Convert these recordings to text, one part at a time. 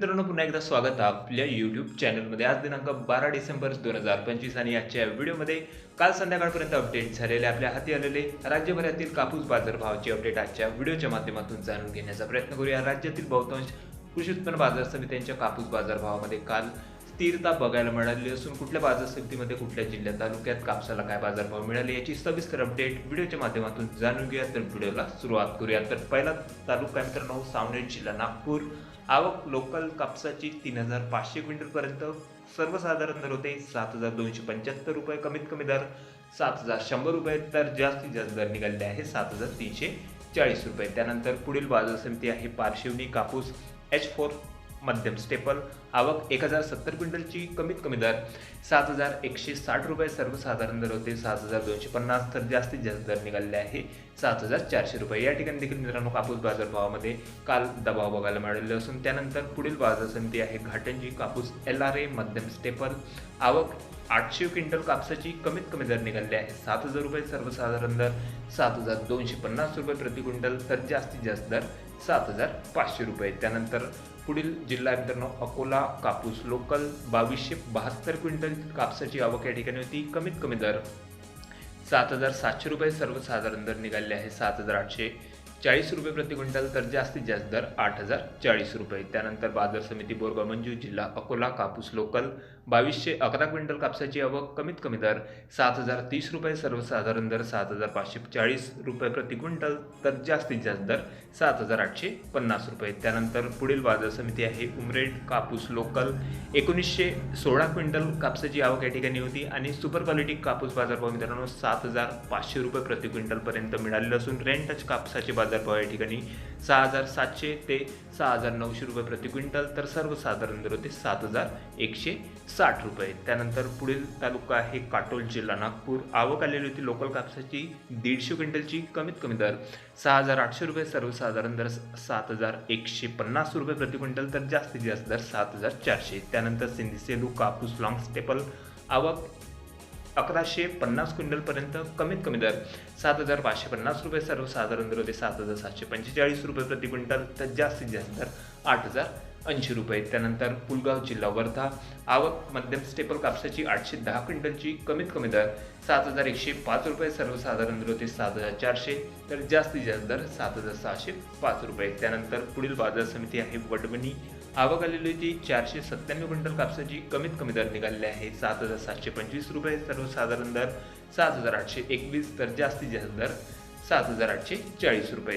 मित्रांनो पुन्हा एकदा स्वागत आहे आपल्या यूट्यूब चॅनलमध्ये आज दिनांक बारा डिसेंबर दोन हजार पंचवीस आणि आजच्या व्हिडिओमध्ये काल संध्याकाळपर्यंत अपडेट झालेले आपल्या हाती आलेले राज्यभरातील कापूस बाजारभावाची अपडेट आजच्या व्हिडिओच्या माध्यमातून जाणून घेण्याचा प्रयत्न करूया. राज्यातील बहुतांश कृषी उत्पन्न बाजार समित्यांच्या कापूस बाजारभावामध्ये काल स्थिरता बघायला मिळाली असून कुठल्या बाजार समितीमध्ये कुठल्या जिल्ह्यात तालुक्यात कापसाला काय बाजारभाव मिळाले याची सविस्तर अपडेट व्हिडिओच्या माध्यमातून जाणून घेऊया. तर व्हिडिओला सुरुवात करूया. तर पहिला तालुका मित्रांनो सावनेर जिल्हा नागपूर. आवक लोकल कापसाची तीन हजार पाचशे क्विंटलपर्यंत सर्वसाधारण दर होते सात हजार दोनशे पंच्याहत्तर रुपये. कमीत कमी दर सात हजार शंभर रुपये. तर जास्तीत जास्त दर निघालेले आहे सात हजार तीनशे चाळीस रुपये. त्यानंतर पुढील बाजार समिती आहे पारशिवनी कापूस. एच फोर मध्यम स्टेपल आवक एक हजार सत्तर क्विंटलची कमीत कमी दर. सात हजार एकशे साठ रुपये सर्वसाधारण दर होते. सात हजार दोनशे पन्नास तर जास्तीत जास्त दर निघालेले आहे. सात हजार चारशे रुपये. या ठिकाणी देखील मित्रांनो कापूस बाजारभावामध्ये काल दबाव बघायला मिळालेला असून त्यानंतर पुढील बाजार समिती आहे घाटंजी कापूस एल आर ए मध्यम स्टेपल आवक आठशे क्विंटल कापसाची कमीत कमी दर निघाले आहे. सात हजार रुपये सर्वसाधारण दर. सात हजार दोनशे पन्नास रुपये प्रति क्विंटल तर जास्तीत जास्त दर सात हजार पाचशे रुपये. त्यानंतर पुढील जिल्हा आहे मित्रांनो अकोला कापूस लोकल बावीसशे बहात्तर क्विंटल कापसाची आवक या ठिकाणी होती. कमीत कमी दर सात हजार सातशे रुपये. सर्वसाधारण दर निघाले आहे सात हजार आठशे. चाळीस रुपये प्रति क्विंटल तर जास्तीत जास्त दर आठ हजार चाळीस रुपये. त्यानंतर बाजार समिती बोरगाव मंजू जिल्हा अकोला कापूस लोकल. बावीसशे अकरा क्विंटल कापसाची आवक कमीत कमी दर सात हजार तीस रुपये सर्वसाधारण दर सात हजार पाचशे चाळीस रुपये प्रति क्विंटल तर जास्तीत जास्त दर सात हजार आठशे पन्नास रुपये. त्यानंतर पुढील बाजार समिती आहे उमरेड कापूस लोकल. एकोणीसशे सोळा क्विंटल कापसाची आवक या ठिकाणी होती आणि सुपर क्वालिटी कापूस बाजारभाव मित्रांनो सात हजार पाचशे रुपये प्रति क्विंटलपर्यंत मिळालेलं असून रेंटच कापसाचे बाजार बाजार भाव या ठिकाणी सहा हजार सातशे ते सहा हजार नऊशे रुपये प्रति क्विंटल तर सर्वसाधारण दर होते सात हजार एकशे साठ रुपये. त्यानंतर पुढील तालुका आहे काटोल जिल्हा नागपूर. आवक आलेली होती लोकल कापसाची दीडशे क्विंटलची कमीत कमी दर सहा हजार आठशे रुपये सर्वसाधारण दर सात हजार एकशे पन्नास रुपये प्रति क्विंटल तर जास्तीत जास्त दर सात हजार चारशे. त्यानंतर सिंधी सेलू कापूस लॉंग स्टेपल आवक अकराशे पन्नास क्विंटलपर्यंत कमीत कमी दर. सात हजार पाचशे पन्नास रुपये सर्वसाधारण दर होते. सात हजार सातशे पंचेचाळीस रुपये प्रति क्विंटल. तर जास्तीत जास्त दर आठ हजार ऐंशी रुपये. त्यानंतर पुलगाव जिल्हा वर्धा. आवक मध्यम स्टेपल कापसाची आठशे दहा क्विंटलची कमीत कमी दर. सात हजार एकशे पाच रुपये सर्वसाधारण दर होते. सात हजार चारशे. तर जास्तीत जास्त दर सात हजार सहाशे पाच रुपये. त्यानंतर पुढील बाजार समिती आहे वडवणी. आवक आलेली होती. चारशे सत्त्याण्णव क्विंटल कापसाची कमीत कमी दर निघालेले आहे. सात हजार सातशे पंचवीस रुपये सर्वसाधारण दर. सात हजार आठशे एकवीस तर जास्तीत जास्त दर सात हजार आठशे चाळीस रुपये.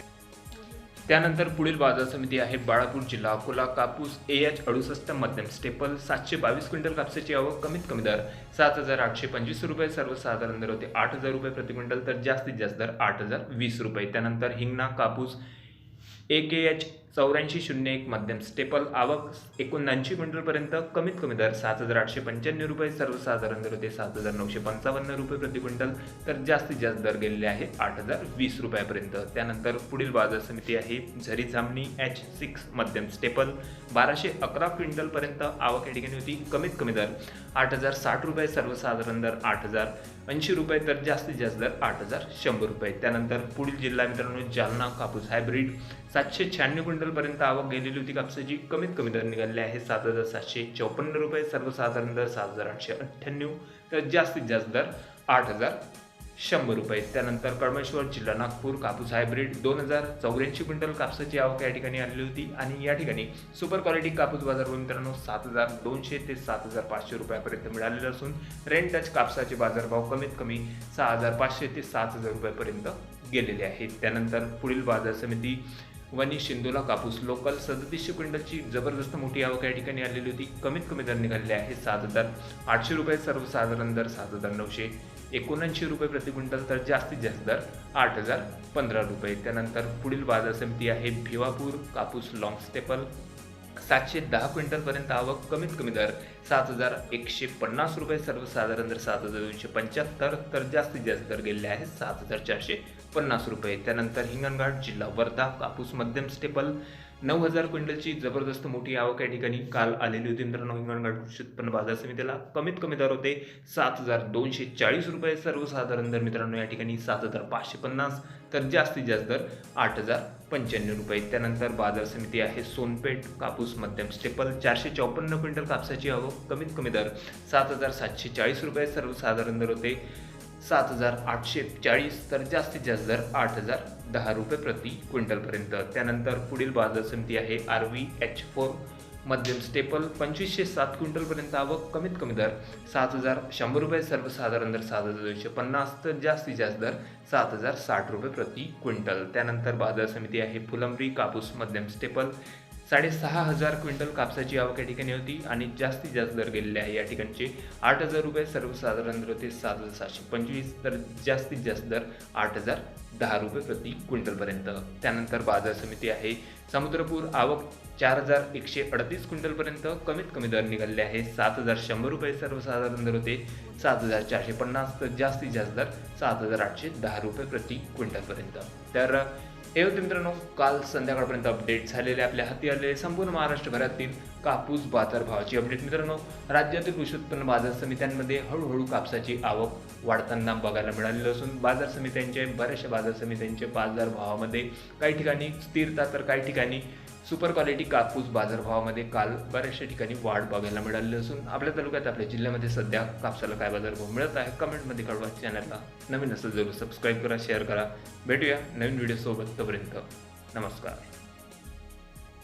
त्यानंतर पुढील बाजार समिती आहे बाळापूर जिल्हा. अकोला कापूस ए एच अडुसष्ट मध्यम स्टेपल सातशे बावीस क्विंटल कापसाची आवक कमीत कमी दर सात हजार आठशे पंचवीस रुपये. सर्वसाधारण दर होते आठ हजार रुपये प्रति क्विंटल तर जास्तीत जास्त दर आठ हजार वीस रुपये. त्यानंतर हिंगणा कापूस ए के एच चौऱ्याऐंशी शून्य एक मध्यम स्टेपल आवक एकोणऐंशी क्विंटलपर्यंत कमीत कमी दर सात हजार आठशे पंच्याण्णव रुपये सर्वसाधारण दर होते सात हजार नऊशे पंचावन्न रुपये प्रति क्विंटल तर जास्तीत जास्त दर गेलेले आहे आठ हजार वीस रुपयापर्यंत. त्यानंतर पुढील बाजार समिती आहे झरी जामणी एच सिक्स मध्यम स्टेपल बाराशे अकरा क्विंटलपर्यंत आवक या ठिकाणी होती कमीत कमी दर आठ हजार साठ रुपये सर्वसाधारण दर आठ हजार ऐंशी रुपये तर जास्तीत जास्त दर आठ हजार शंभर रुपये. त्यानंतर पुढील जिल्हा मित्रांनो जालना कापूस हायब्रिड सातशे शहाण्णव क्विंटलपर्यंत आवक गेलेली होती. कापसाची कमीत कमी दर निघालेली आहे. सात हजार सातशे चौपन्न रुपये. सर्वसाधारण दर सात हजार आठशे अठ्ठ्याण्णव. तर जास्तीत जास्त दर आठ हजार शंभर रुपये. त्यानंतर परमेश्वर जिल्हा नागपूर कापूस हायब्रिड दोन हजार चौऱ्याऐंशी क्विंटल कापसाची आवक या ठिकाणी आलेली होती. आणि या ठिकाणी सुपर क्वालिटी कापूस बाजार मित्रांनो सात हजार दोनशे ते सात हजार पाचशे रुपयापर्यंत मिळालेलं असून रेंट टच कापसाचे बाजारभाव कमीत कमी सहा हजार पाचशे ते सात हजार रुपयापर्यंत गेलेले आहेत. त्यानंतर पुढील बाजार समिती वनी शिंदोला कापूस लोकल सदतीसशे क्विंटलची जबरदस्त मोठी आवक या ठिकाणी आलेली होती. कमीत कमी दर निघालेले आहे सात हजार आठशे रुपये सर्वसाधारण दर सात हजार नऊशे एकोणऐंशी रुपये प्रति क्विंटल तर जास्तीत जास्त दर आठ हजार पंधरा रुपये. त्यानंतर पुढील बाजार समिती आहे भिवापूर कापूस लॉंग स्टेपल सातशे दहा क्विंटलपर्यंत आवक कमीत कमी दर सात हजार एकशे पन्नास रुपये सर्वसाधारण दर सात हजार दोनशे पंच्याहत्तर तर जास्तीत जास्त दर गेलेले आहेत सात हजार चारशे पन्नास रुपये. त्यानंतर हिंगणघाट जिल्हा वर्धा कापूस मध्यम स्टेपल नऊ हजार क्विंटलची जबरदस्त मोठी आवक या ठिकाणी काल आलेली होती. मित्रांनो हिंगणघाट कृषी उत्पन्न बाजार समितीला कमीत कमी दर होते सात हजार दोनशे चाळीस रुपये. सर्वसाधारण दर मित्रांनो या ठिकाणी सात हजार पाचशे पन्नास तर जास्तीत जास्त दर आठ हजार पंच्याण्णव रुपये. त्यानंतर बाजार समिती आहे सोनपेठ कापूस मध्यम स्टेपल चारशे चौपन्न क्विंटल कापसाची आवक कमीत कमी दर सात हजार सातशे चाळीस रुपये. सर्वसाधारण दर होते सात हजार आठशे चाळीस तर जास्तीत जास्त दर आठ हजार दहा रुपये प्रति क्विंटलपर्यंत. त्यानंतर पुढील बाजार समिती आहे आर व्ही एच फोर. मध्यम स्टेपल पंचवीसशे सात क्विंटलपर्यंत आवक कमीत कमी दर सात हजार शंभर रुपये सर्वसाधारण दर सात हजार दोनशे पन्नास तर जास्तीत जास्त दर सात हजार साठ रुपये प्रति क्विंटल. त्यानंतर बाजार समिती आहे फुलंब्री कापूस मध्यम स्टेपल साडेसहा हजार क्विंटल कापसाची आवक या ठिकाणी होती आणि जास्तीत जास्त दर गेलेले आहे. या ठिकाणचे आठ हजार रुपये सर्वसाधारण दर होते सात हजार सातशे पंचवीस तर जास्तीत जास्त दर आठ हजार दहा रुपये प्रति क्विंटलपर्यंत. त्यानंतर बाजार समिती आहे. समुद्रपूर आवक चार हजार एकशे अडतीस क्विंटलपर्यंत. कमीत कमी दर निघाले आहे. सात हजार शंभर रुपये सर्वसाधारण दर होते सात हजार चारशे पन्नास तर जास्तीत जास्त दर सात हजार आठशे दहा रुपये प्रति क्विंटलपर्यंत. तर हे होते मित्रांनो काल संध्याकाळपर्यंत अपडेट झालेले आपल्या हाती आलेले संपूर्ण महाराष्ट्रभरातील कापूस बाजारभावाची अपडेट मित्रांनो राज्यातील कृषी उत्पन्न बाजार समित्यांमध्ये हळूहळू कापसाची आवक वाढताना बघायला मिळालेली असून बाजार समित्यांचे बऱ्याचशा बाजार समित्यांचे बाजारभावामध्ये काही ठिकाणी स्थिरता तर काही ठिकाणी सुपर क्वालिटी कापूस बाजारभावामध्ये काल बऱ्याचशा ठिकाणी वाढ बघायला मिळाली असून आपल्या तालुक्यात आपल्या जिल्ह्यामध्ये सध्या कापसाला काय बाजारभाव मिळत आहे कमेंटमध्ये कळवा. चॅनलला नवीन असेल जरूर सबस्क्राईब करा शेअर करा. भेटूया नवीन व्हिडिओसोबत तोपर्यंत. नमस्कार.